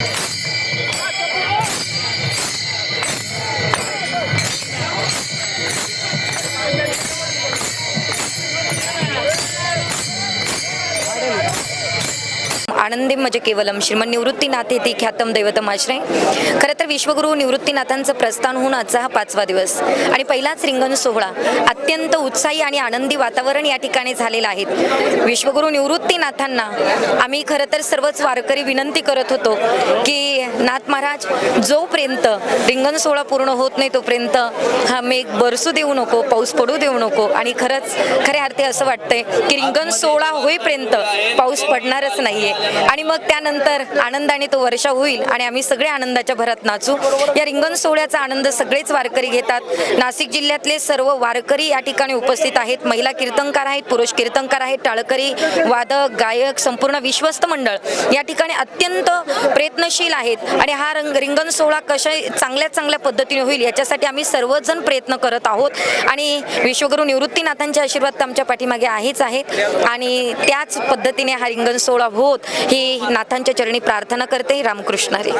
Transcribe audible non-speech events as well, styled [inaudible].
you [laughs] आनंदी म्हणजे केवलम श्रीमन निवृत्तीनाथ येथे ख्यातम दैवतम आश्रय. खरं तर विश्वगुरू निवृत्तीनाथांचं प्रस्थान होऊन आजचा हा पाचवा दिवस. आणि पहिलाच रिंगण सोहळा अत्यंत उत्साही आणि आनंदी वातावरण या ठिकाणी झालेलं आहे. विश्वगुरू निवृत्तीनाथांना आम्ही खरं तर सर्वच वारकरी विनंती करत होतो की नाथ महाराज जोपर्यंत रिंगण सोहळा पूर्ण होत नाही तोपर्यंत हा मेघ बरसू देऊ नको पाऊस पडू देऊ नको. आणि खरंच खऱ्या अर्थी असं वाटतंय की रिंगण सोहळा होईपर्यंत पाऊस पडणारच नाहीये. आणि मग त्यानंतर आनंदाने तो वर्षा होईल आणि आम्ही सगळे आनंदाच्या भरात नाचू. या रिंगण सोहळ्याचा आनंद सगळेच वारकरी घेतात. नाशिक जिल्ह्यातले सर्व वारकरी या ठिकाणी उपस्थित आहेत. महिला कीर्तनकार आहेत पुरुष कीर्तनकार आहेत टाळकरी वादक गायक संपूर्ण विश्वस्त मंडळ या ठिकाणी अत्यंत प्रयत्नशील आहेत. आणि हा रंग रिंगण सोहळा कशा चांगल्या चांगल्या पद्धतीने होईल याच्यासाठी आम्ही सर्वजण प्रयत्न करत आहोत. आणि विश्वगुरु निवृत्तीनाथांचे आशीर्वाद आमच्या पाठीमागे आहेच आहेत. आणि त्याच पद्धतीने हा रिंगण सोहळा होत. ही नाथांच्या चरणी प्रार्थना करते रामकृष्ण हरी.